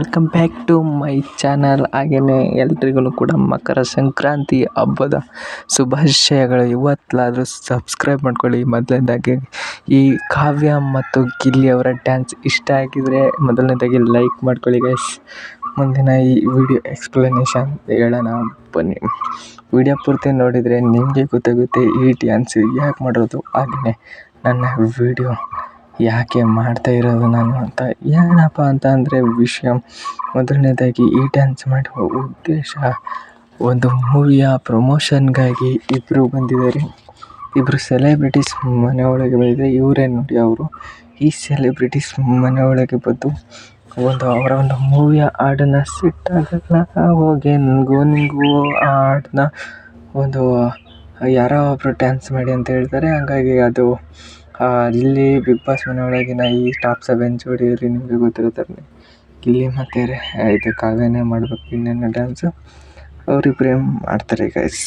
Welcome back to my channel ಹಾಗೆಯೇ ಎಲ್ರಿಗೂ ಕೂಡ ಮಕರ ಸಂಕ್ರಾಂತಿ ಹಬ್ಬದ ಶುಭಾಶಯಗಳು. ಇವತ್ತಲಾದರೂ ಸಬ್ಸ್ಕ್ರೈಬ್ ಮಾಡ್ಕೊಳ್ಳಿ. ಮೊದಲನೇದಾಗಿ ಈ ಕಾವ್ಯ ಮತ್ತು ಗಿಲ್ಲಿ ಅವರ ಡ್ಯಾನ್ಸ್ ಇಷ್ಟ ಆಗಿದರೆ ಮೊದಲನೇದಾಗಿ ಲೈಕ್ ಮಾಡ್ಕೊಳ್ಳಿ ಗೈಸ್ ಮುಂದಿನ ಈ ವಿಡಿಯೋ ಎಕ್ಸ್ಪ್ಲನೇಷನ್ ಹೇಳೋಣ. ಬನ್ನಿ. ವಿಡಿಯೋ ಪೂರ್ತಿ ನೋಡಿದರೆ ನಿಮಗೆ ಗೊತ್ತಾಗುತ್ತೆ ಈ ಡ್ಯಾನ್ಸ್ ಯಾಕೆ ಮಾಡೋದು ಹಾಗೆಯೇ ನನ್ನ ವಿಡಿಯೋ ಯಾಕೆ ಮಾಡ್ತಾ ಇರೋದು ನಾನು ಅಂತ? ಏನಪ್ಪ ಅಂತ ಅಂದರೆ ವಿಷಯ ಮೊದಲನೇದಾಗಿ ಈ ಡ್ಯಾನ್ಸ್ ಮಾಡುವ ಉದ್ದೇಶ ಒಂದು ಮೂವಿಯ ಪ್ರಮೋಷನ್ಗಾಗಿ ಇಬ್ಬರು ಬಂದಿದ್ದಾರೆ. ಇಬ್ಬರು ಸೆಲೆಬ್ರಿಟೀಸ್ ಮನೆ ಒಳಗೆ ಬಂದಿದೆ ಇವರೇ ನೋಡಿ ಅವರು. ಈ ಸೆಲೆಬ್ರಿಟೀಸ್ ಮನೆ ಒಳಗೆ ಬಂದು ಒಂದು ಅವರ ಒಂದು ಮೂವಿಯ ಹಾಡನ್ನು ಸಿಟ್ಟಾಗಲ್ಲ ಹೋಗಿ ನನಗೂ ನಿನಗೂ ಆ ಹಾಡನ್ನ ಒಂದು ಯಾರೋ ಒಬ್ಬರು ಡ್ಯಾನ್ಸ್ ಮಾಡಿ ಅಂತ ಹೇಳ್ತಾರೆ. ಹಾಗಾಗಿ ಅದು ಇಲ್ಲಿ ಬಿಗ್ ಬಾಸ್ ಮನೆ ಒಳಗಿನ ಈ ಟಾಪ್ ಸೆವೆನ್ ಜೋಡಿಯಲ್ಲಿ ನಿಮಗೆ ಗೊತ್ತಿರೋ ಥರನೇ ಗಿಲ್ಲಿ ಮತ್ತೆ ಇದು ಕಾವ್ಯನೇ ಮಾಡಬೇಕು, ಇನ್ನೇನು ಡ್ಯಾನ್ಸು ಪ್ರೇಮ್ ಮಾಡ್ತಾರೆ ಗೈಸ್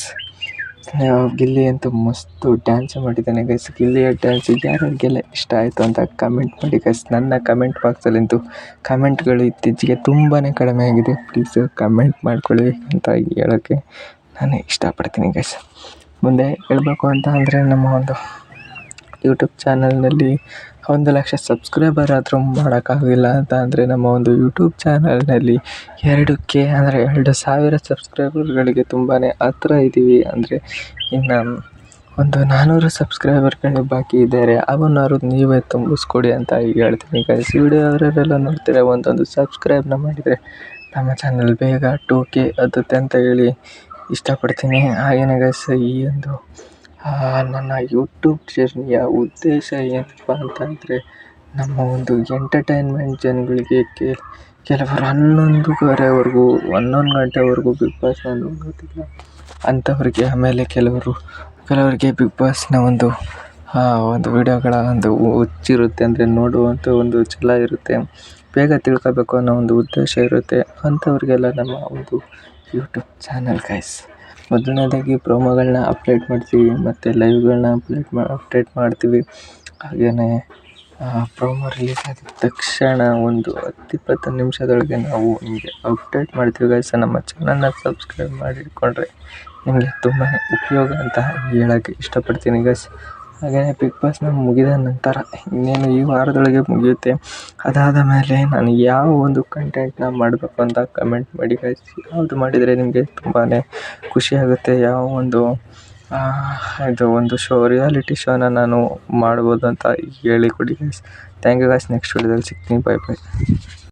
ಗಿಲ್ಲಿ ಅಂತೂ ಮಸ್ತು ಡ್ಯಾನ್ಸ್ ಮಾಡಿದ್ದಾನೆ ಗೈಸ್ ಗಿಲ್ಲಿಯ ಡ್ಯಾನ್ಸ್ ಯಾರ್ಯಾರಿಗೆಲ್ಲ ಇಷ್ಟ ಆಯಿತು ಅಂತ ಕಮೆಂಟ್ ಮಾಡಿ ಗೈಸ್ ನನ್ನ ಕಮೆಂಟ್ ಬಾಕ್ಸಲ್ಲಂತೂ ಕಮೆಂಟ್ಗಳು ಇತ್ತೀಚೆಗೆ ತುಂಬಾ ಕಡಿಮೆ ಆಗಿದೆ. ಪ್ಲೀಸ್ ಕಮೆಂಟ್ ಮಾಡ್ಕೊಳ್ಳಿ ಅಂತ ಹೇಳೋಕ್ಕೆ ನಾನು ಇಷ್ಟಪಡ್ತೀನಿ ಗೈಸ್ ಮುಂದೆ ಹೇಳಬೇಕು ಅಂತ ಅಂದರೆ ನಮ್ಮ ಒಂದು ಯೂಟ್ಯೂಬ್ ಚಾನಲ್ನಲ್ಲಿ ಒಂದು ಲಕ್ಷ ಸಬ್ಸ್ಕ್ರೈಬರ್ ಆದರೂ ಮಾಡೋಕ್ಕಾಗಲಿಲ್ಲ ಅಂತ ಅಂದರೆ ನಮ್ಮ ಒಂದು ಯೂಟ್ಯೂಬ್ ಚಾನಲ್ನಲ್ಲಿ ಎರಡು ಕೆ ಅಂದರೆ ಎರಡು ಸಾವಿರ ಸಬ್ಸ್ಕ್ರೈಬರ್ಗಳಿಗೆ ತುಂಬಾ ಹತ್ರ ಇದ್ದೀವಿ ಅಂದರೆ ಇನ್ನು ಒಂದು ನಾನ್ನೂರು ಸಬ್ಸ್ಕ್ರೈಬರ್ಗಳು ಬಾಕಿ ಇದ್ದಾರೆ. ಅವನ್ನಾದ್ರು ನೀವೇ ತುಂಬಿಸ್ಕೊಡಿ ಅಂತ ಈಗ ಹೇಳ್ತೀನಿ ಗೈಸ್ ವಿಡಿಯೋ ಅವರೆಲ್ಲ ನೋಡ್ತೀರ? ಒಂದೊಂದು ಸಬ್ಸ್ಕ್ರೈಬ್ನ ಮಾಡಿದರೆ ನಮ್ಮ ಚಾನಲ್ ಬೇಗ ಟೂ ಕೆ ಹತ್ತುತ್ತೆ ಅಂತ ಹೇಳಿ ಇಷ್ಟಪಡ್ತೀನಿ. ಹಾಗೆಯೇ ಗೈಸ್ ಈ ಒಂದು ನನ್ನ ಯೂಟ್ಯೂಬ್ ಜರ್ನಿಯ ಉದ್ದೇಶ ಏನಪ್ಪ ಅಂತಂದರೆ, ನಮ್ಮ ಒಂದು ಎಂಟರ್ಟೈನ್ಮೆಂಟ್ ಜನಗಳಿಗೆ ಕೆಲವರು ಹನ್ನೊಂದುವರೆವರೆಗೂ, ಹನ್ನೊಂದು ಗಂಟೆವರೆಗೂ ಬಿಗ್ ಬಾಸ್ ನೋಡೋದಿಲ್ಲ ಅಂಥವ್ರಿಗೆ ಆಮೇಲೆ ಕೆಲವರು, ಕೆಲವರಿಗೆ ಬಿಗ್ ಬಾಸ್ನ ಒಂದು ಒಂದು ವಿಡಿಯೋಗಳ ಒಂದು ಹುಚ್ಚಿರುತ್ತೆ ಅಂದರೆ ನೋಡುವಂಥ ಒಂದು ಛಲ ಇರುತ್ತೆ. ಬೇಗ ತಿಳ್ಕೋಬೇಕು ಅನ್ನೋ ಒಂದು ಉದ್ದೇಶ ಇರುತ್ತೆ. ಅಂಥವ್ರಿಗೆಲ್ಲ ನಮ್ಮ ಒಂದು ಯೂಟ್ಯೂಬ್ ಚಾನಲ್ ಗೈಸ್ ಮೊದಲನೇದಾಗಿ ಪ್ರೋಮೋಗಳನ್ನ ಅಪ್ಡೇಟ್ ಮಾಡ್ತೀವಿ, ಮತ್ತು ಲೈವ್ಗಳನ್ನ ಅಪ್ಡೇಟ್ ಮಾ, ಅಪ್ಡೇಟ್ ಮಾಡ್ತೀವಿ. ಹಾಗೆಯೇ ಪ್ರೋಮೋ ರಿಲೀಸ್ ಆದ ತಕ್ಷಣ ಒಂದು ಹತ್ತು ಇಪ್ಪತ್ತು ನಿಮಿಷದೊಳಗೆ ನಾವು ನಿಮಗೆ ಅಪ್ಡೇಟ್ ಮಾಡ್ತೀವಿ ಗೈಸ್ ನಮ್ಮ ಚಾನಲ್ನ ಸಬ್ಸ್ಕ್ರೈಬ್ ಮಾಡಿಟ್ಕೊಂಡ್ರೆ ನಿಮಗೆ ತುಂಬಾ ಉಪಯೋಗ ಅಂತ ಹೇಳೋಕ್ಕೆ ಇಷ್ಟಪಡ್ತೀನಿ ಗೈಸ್ ಹಾಗೆಯೇ ಬಿಗ್ ಬಾಸ್ನ ಮುಗಿದ ನಂತರ ಇನ್ನೇನು ಈ ವಾರದೊಳಗೆ ಮುಗಿಯುತ್ತೆ. ಅದಾದ ಮೇಲೆ ನಾನು ಯಾವ ಒಂದು ಕಂಟೆಂಟ್ನ ಮಾಡಬೇಕು ಅಂತ ಕಮೆಂಟ್ ಮಾಡಿ ಕಳಿಸಿ ಯಾವುದು ಮಾಡಿದರೆ ನಿಮಗೆ ತುಂಬಾ ಖುಷಿಯಾಗುತ್ತೆ ಯಾವ ಒಂದು ಇದು ಒಂದು ಶೋ ರಿಯಾಲಿಟಿ ಶೋನ ನಾನು ಮಾಡ್ಬೋದು ಅಂತ ಹೇಳಿಕೊಡಿ guys thank you guys next ವೀಡಿಯೋದಲ್ಲಿ ಸಿಗ್ತೀನಿ. Bye bye